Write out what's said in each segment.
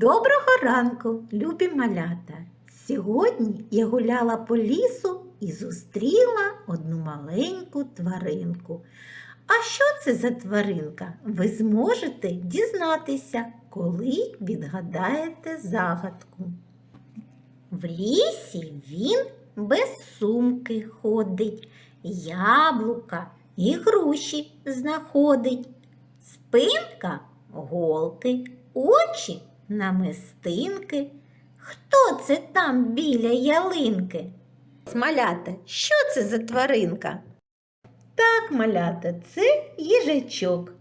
Доброго ранку, любі малята! Сьогодні я гуляла по лісу і зустріла одну маленьку тваринку. А що це за тваринка? Ви зможете дізнатися, коли відгадаєте загадку. В лісі він без сумки ходить, яблука і груші знаходить. Спинка голки, очі намистинки. Хто це там біля ялинки? Малята, що це за тваринка? Так, малята, це їжачок.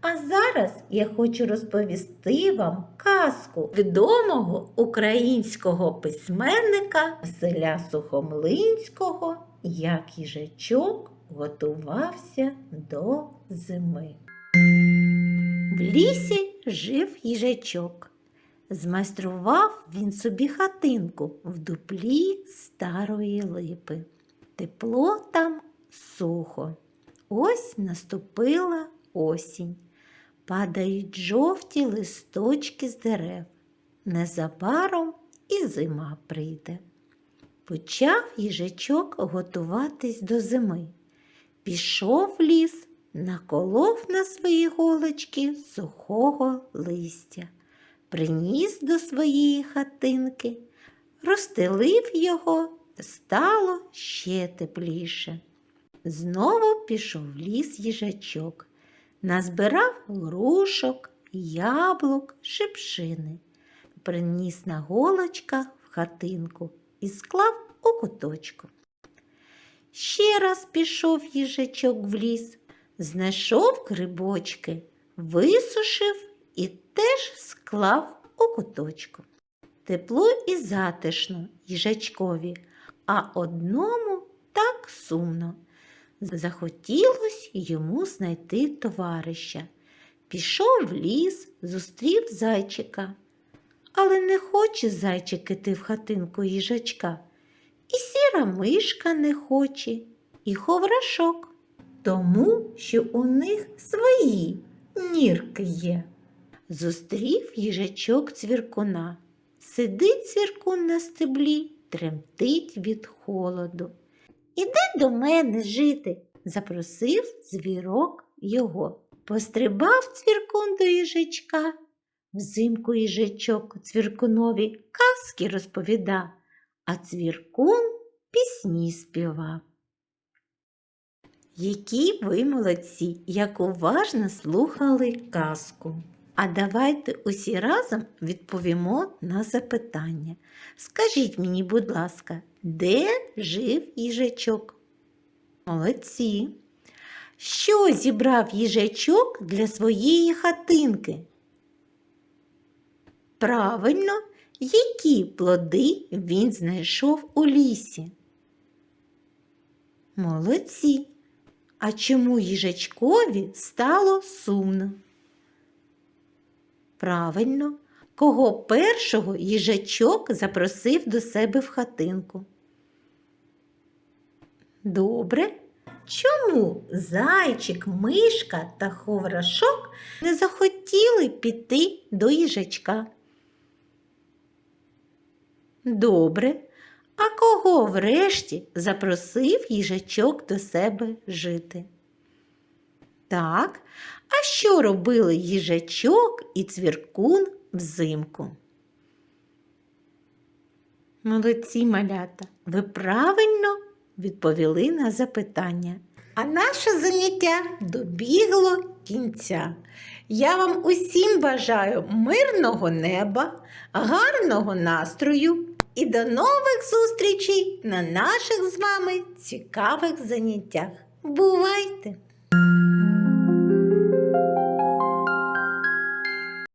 А зараз я хочу розповісти вам казку відомого українського письменника Василя Сухомлинського, як їжачок готувався до зими. В лісі жив їжачок. Змайстрував він собі хатинку в дуплі старої липи. Тепло там сухо. Ось наступила осінь. Падають жовті листочки з дерев. Незабаром і зима прийде. Почав їжачок готуватись до зими. Пішов в ліс, наколов на свої голочки сухого листя, приніс до своєї хатинки, розстелив його, стало ще тепліше. Знову пішов в ліс їжачок, назбирав грушок, яблук, шипшини, приніс на голочках в хатинку і склав у куточку. Ще раз пішов їжачок в ліс, знайшов грибочки, висушив і теж склав у куточку. Тепло і затишно їжачкові, а одному так сумно. Захотілось йому знайти товариша. Пішов в ліс, зустрів зайчика. Але не хоче зайчик іти в хатинку їжачка. І сіра мишка не хоче, і ховрашок, тому що у них свої нірки є. Зустрів їжачок цвіркуна. Сидить цвіркун на стеблі, тремтить від холоду. Іди до мене жити, запросив звірок його. Пострибав цвіркун до їжачка. Взимку їжачок цвіркунові казки розповіда, а цвіркун пісні співав. Які ви молодці, як уважно слухали казку. А давайте усі разом відповімо на запитання. Скажіть мені, будь ласка, де жив їжачок? Молодці. Що зібрав їжачок для своєї хатинки? Правильно, які плоди він знайшов у лісі? Молодці. А чому їжачкові стало сумно? Правильно, кого першого їжачок запросив до себе в хатинку? Добре. Чому зайчик, мишка та ховрашок не захотіли піти до їжачка? Добре. А кого врешті запросив їжачок до себе жити? Так, а що робили їжачок і цвіркун взимку? Молодці малята, ви правильно відповіли на запитання. А наше заняття добігло кінця. Я вам усім бажаю мирного неба, гарного настрою і до нових зустрічей на наших з вами цікавих заняттях. Бувайте!